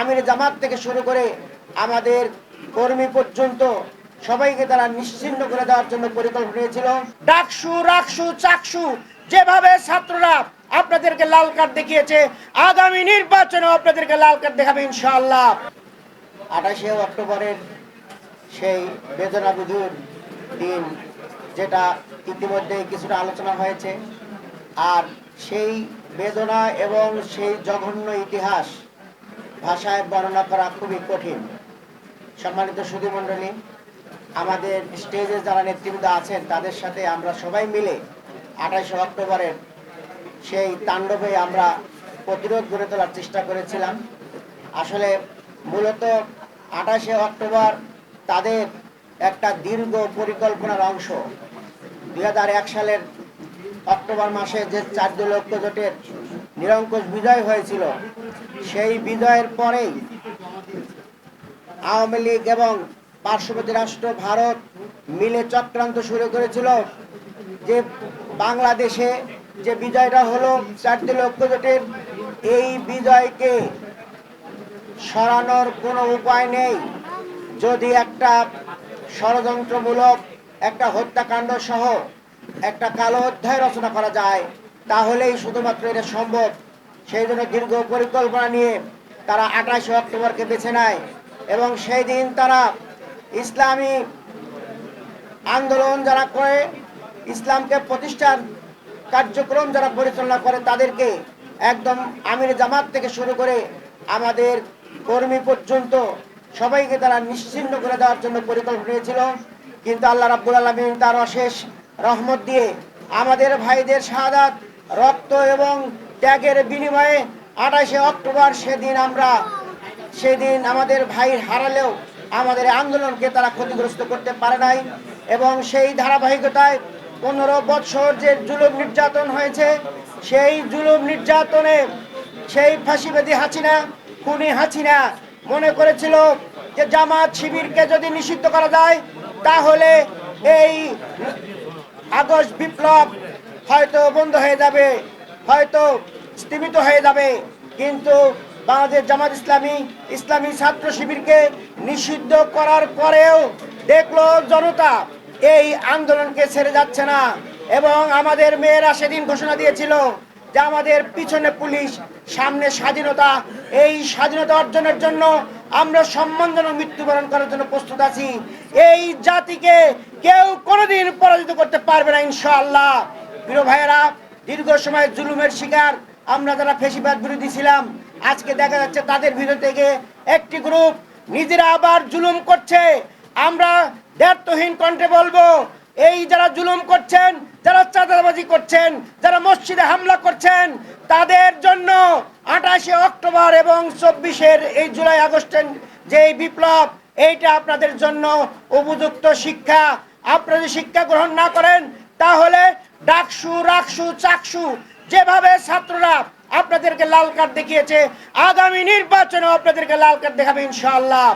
আমির জামাত থেকে শুরু করে আমাদের কর্মী পর্যন্ত সবাইকে তারা নিশ্চিন্ন করে দেওয়ার জন্য পরিকল্পনা নিয়েছিল। ডাকসু, রাকসু, চাকসু, যেভাবে ছাত্ররা আপনাদেরকে লাল কার্ড দেখিয়েছে, আগামী নির্বাচনেও আপনাদেরকে লাল কার্ড দেখাবে ইনশাআল্লাহ। আঠাশে অক্টোবরের সেই বেদনা বিধুর দিন যেটা ইতিমধ্যে কিছুটা আলোচনা হয়েছে। আর সেই বেদনা এবং সেই জঘন্য ইতিহাস ভাষায় বর্ণনা করা খুবই কঠিন। সম্মানিত সুধী মণ্ডলী আমাদের স্টেজে যারা নেতৃবৃন্দ আছেন, তাদের সাথে আমরা সবাই মিলে আঠাশে অক্টোবরের সেই তাণ্ডবে আমরা প্রতিরোধ গড়ে তোলার চেষ্টা করেছিলাম। আসলে মূলত আঠাশে অক্টোবর তাদের একটা দীর্ঘ পরিকল্পনার অংশ। দু হাজার এক সালের অক্টোবর মাসে যে চার লক্ষ জোটের নিরঙ্কুশ বিজয় হয়েছিল সেই বিজয়ের পরেই আওয়ামী লীগ এবং পার্শ্ববর্তী রাষ্ট্র ভারত মিলে চক্রান্ত শুরু করেছিল যে বাংলাদেশে যে বিজয়টা হলো চারটি লক্ষ জোটের, এই বিজয়কে সরানোর কোনো উপায় নেই। যদি একটা ষড়যন্ত্রমূলক, একটা হত্যাকাণ্ড সহ একটা কালো অধ্যায় রচনা করা যায়, তাহলেই শুধুমাত্র এটা সম্ভব। সেই জন্য দীর্ঘ পরিকল্পনা নিয়ে তারা আঠাশে অক্টোবরকে বেছে নেয় এবং সেই দিন তারা ইসলামী আন্দোলন যারা করে, ইসলামকে প্রতিষ্ঠার কার্যক্রম যারা পরিচালনা করে, তাদেরকে একদম আমির জামাত থেকে শুরু করে আমাদের কর্মী পর্যন্ত সবাইকে তারা নিশ্চিন্ন করে দেওয়ার জন্য পরিকল্পনা নিয়েছিল। কিন্তু আল্লাহ রাব্বুল আলমিন তার অশেষ রহমত দিয়ে আমাদের ভাইদের সাদাত রক্ত এবং ত্যাগের বিনিময়ে আঠাশে অক্টোবর সেদিন আমরা, সেদিন আমাদের ভাই হারালেও আমাদের আন্দোলনকে তারা ক্ষতিগ্রস্ত করতে পারে নাই এবং সেই ধারাবাহিকতায় পনেরো বছর যে জুলুম নির্যাতন হয়েছে, সেই জুলুম নির্যাতনে সেই ফাঁসিবাদী হাসিনা, খুনি হাসিনা মনে করেছিল যে জামাত শিবিরকে যদি নিষিদ্ধ করা যায়, তাহলে এই আগস্ট বিপ্লব হয়তো বন্ধ হয়ে যাবে। হয়তো স্তীমিত হয়ে যাবে। কিন্তু বাংলাদেশ জামাত ইসলামী ইসলামী ছাত্র শিবিরকে নিষিদ্ধ করার পরেও দেখল জনতা, এই আন্দোলনকে ছেড়ে যাচ্ছে না। এবং আমাদের মেয়েরা সেদিন ঘোষণা দিয়েছিল যে আমাদের পিছনে পুলিশ, সামনে স্বাধীনতা। এই স্বাধীনতা অর্জনের জন্য আমরা সম্মানজনক মৃত্যুবরণ করার জন্য প্রস্তুত আছি। এই জাতিকে কেউ কোনোদিন পরাজিত করতে পারবে না, ইনশাআল্লাহ। প্রিয় ভাইয়েরা দীর্ঘ সময় জুলুমের শিকার আমরা যারা ফেসিবাদ বিরোধী ছিলাম, আজকে দেখা যাচ্ছে তাদের ভিতর থেকে একটি গ্রুপ নিজেরা আবার জুলুম করছে। আমরা দ্ব্যর্থহীন কণ্ঠে বলব, এই যারা জুলুম করছেন, যারা চাঁদাবাজি করছেন, যারা মসজিদে হামলা করছেন, তাদের জন্য আঠাশে অক্টোবর এবং চব্বিশের এই জুলাই আগস্টের যে এই বিপ্লব, এইটা আপনাদের জন্য উপযুক্ত শিক্ষা। আপনারা শিক্ষা গ্রহণ না করেন, তাহলে ডাকসু রাখসু চাকসু, যেভাবে ছাত্ররা আপনাদেরকে লাল কার্ড দেখিয়েছে, আগামী নির্বাচনে আপনাদেরকে লাল কার্ড দেখাবে ইনশাআল্লাহ।